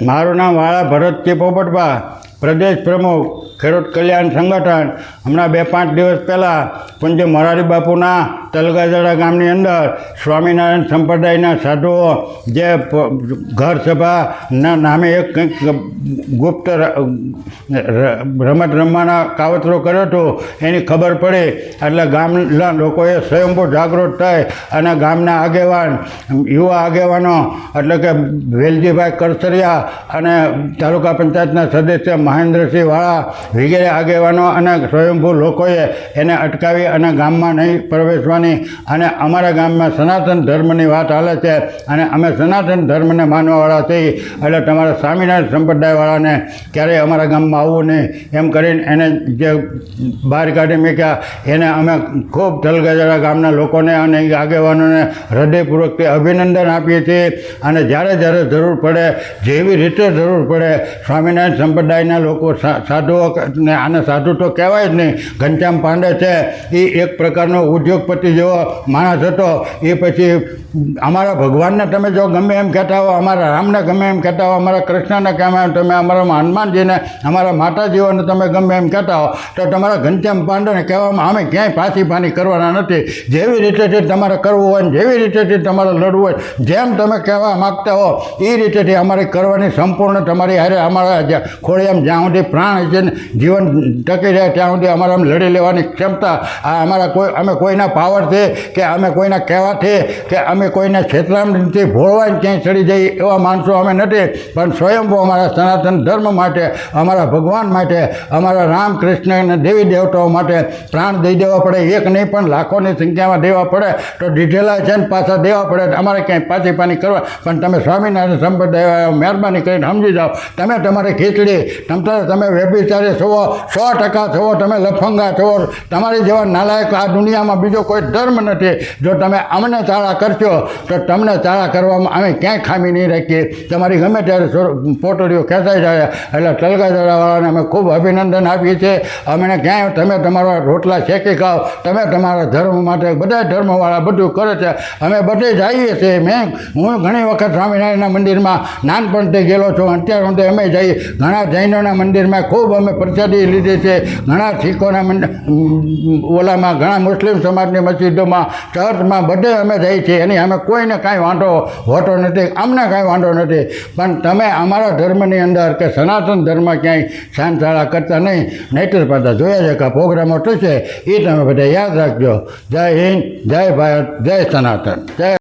મારું નામ વાળા ભરતજી પોપટભા પ્રદેશ પ્રમુખ, ખેડૂત કલ્યાણ સંગઠન. હમણાં બે પાંચ દિવસ પહેલાં પૂજ્ય મોરારી બાપુના તલગાજડા ગામની અંદર સ્વામિનારાયણ સંપ્રદાયના સાધુઓ જે ઘર સભાના નામે એક કંઈક ગુપ્ત રમત રમવાના કાવતરો કર્યો હતો, એની ખબર પડી. એટલે ગામના લોકોએ સ્વયંભૂ જાગૃત થઈ અને ગામના આગેવાન, યુવા આગેવાનો, એટલે કે વેલજીભાઈ કરસરિયા અને તાલુકા પંચાયતના સદસ્ય મહેન્દ્રસિંહ વાળા વગેરે આગેવાનો અને સ્વયંભૂ લોકોએ એને અટકાવી અને ગામમાં નહીં પ્રવેશવાની અને અમારા ગામમાં સનાતન ધર્મની વાત હાલે છે અને અમે સનાતન ધર્મને માનવાવાળા છીએ. એટલે તમારા સ્વામિનારાયણ સંપ્રદાયવાળાને ક્યારેય અમારા ગામમાં આવવું નહીં. એમ કરીને એને જે બહાર કાઢી મૂક્યા, એને અમે ખૂબ તલગજરા ગામના લોકોને અને આગેવાનોને હૃદયપૂર્વકથી અભિનંદન આપીએ છીએ. અને જ્યારે જ્યારે જરૂર પડે, જેવી રીતે જરૂર પડે, સ્વામિનારાયણ સંપ્રદાયના લોકો સાધુઓ ને આને સાધુ તો કહેવાય જ નહીં. ઘનશ્યામ પાંડે છે, એ એક પ્રકારનો ઉદ્યોગપતિ જેવો માણસ હતો, એ પછી અમારા ભગવાનને તમે જો ગમે એમ કહેતા હો, અમારા રામને ગમે એમ કહેતા હો, અમારા કૃષ્ણને ગમે એમ તમે, અમારા હનુમાનજીને, અમારા માતાજીઓને તમે ગમે એમ કહેતા હો, તો તમારા ઘનશ્યામ પાંડેને કહેવામાં અમે ક્યાંય પાછી પાની કરવાના નથી. જેવી રીતેથી તમારે કરવું હોય ને જેવી રીતેથી તમારે લડવું હોય, જેમ તમે કહેવા માગતા હો, એ રીતેથી અમારે કરવાની સંપૂર્ણ તમારી હારે અમારા ખોળિયામ જ્યાં સુધી પ્રાણ છે ને જીવન ટકી રહે, ત્યાં સુધી અમારે આમ લડી લેવાની ક્ષમતા, આ અમારા કોઈ, અમે કોઈના પાવરથી કે અમે કોઈના કહેવાથી કે અમે કોઈને છેતરામથી ભોળવાઈને ક્યાંય ચડી જઈએ એવા માણસો અમે નથી. પણ સ્વયંભૂ અમારા સનાતન ધર્મ માટે, અમારા ભગવાન માટે, અમારા રામ કૃષ્ણ અને દેવી દેવતાઓ માટે પ્રાણ દઈ દેવા પડે, એક નહીં પણ લાખોની સંખ્યામાં દેવા પડે. તો દીધેલા છે ને પાછા દેવા પડે અમારે ક્યાંય પાછી પાની કરવા. પણ તમે સ્વામિનારાયણ સંપ્રદાય મહેરબાની કરીને સમજી જાઓ. તમે તમારી ખીચડી, તમ તમે વ્યભિચારી છો, સો ટકા છો, તમે લફંગા છો, તમારી જેવા નાલાયક આ દુનિયામાં બીજો કોઈ ધર્મ નથી. જો તમે અમને ચાળા કરશો, તો તમને ચાળા કરવામાં અમે ક્યાંય ખામી નહીં રાખીએ. તમારી ગમે ત્યારે પોટડીઓ ખેંચાઈ જાય. એટલે તલગાજવાળાને અમે ખૂબ અભિનંદન આપીએ છીએ. અમને ક્યાંય તમે તમારા રોટલા શેકી ખાઓ, તમે તમારા ધર્મ માટે બધા ધર્મવાળા બધું કરે છે. અમે બધે જઈએ છીએ. મેં, હું ઘણી વખત સ્વામિનારાયણના મંદિરમાં નાનપણથી ગયેલો છું. અત્યાર સુધી અમે જઈએ. ઘણા જૈનોના મંદિરમાં ખૂબ અમે પ્રસાદી લીધી છે. ઘણા શીખોના ઓલામાં ઘણા મુસ્લિમ સમાજની મસ્જિદોમાં ચર્ચમાં બધે અમે જઈએ છીએ. એની અમે કોઈને કાંઈ વાંધો હોતો નથી, અમને કાંઈ વાંધો નથી. પણ તમે અમારા ધર્મની અંદર કે સનાતન ધર્મ ક્યાંય શાંતશાળા કરતા નહીં. નહીતર પાછા જોયા છે કે પ્રોગ્રામો થશે એ તમે બધા યાદ રાખજો. જય હિન્દ, જય ભારત, જય સનાતન. જય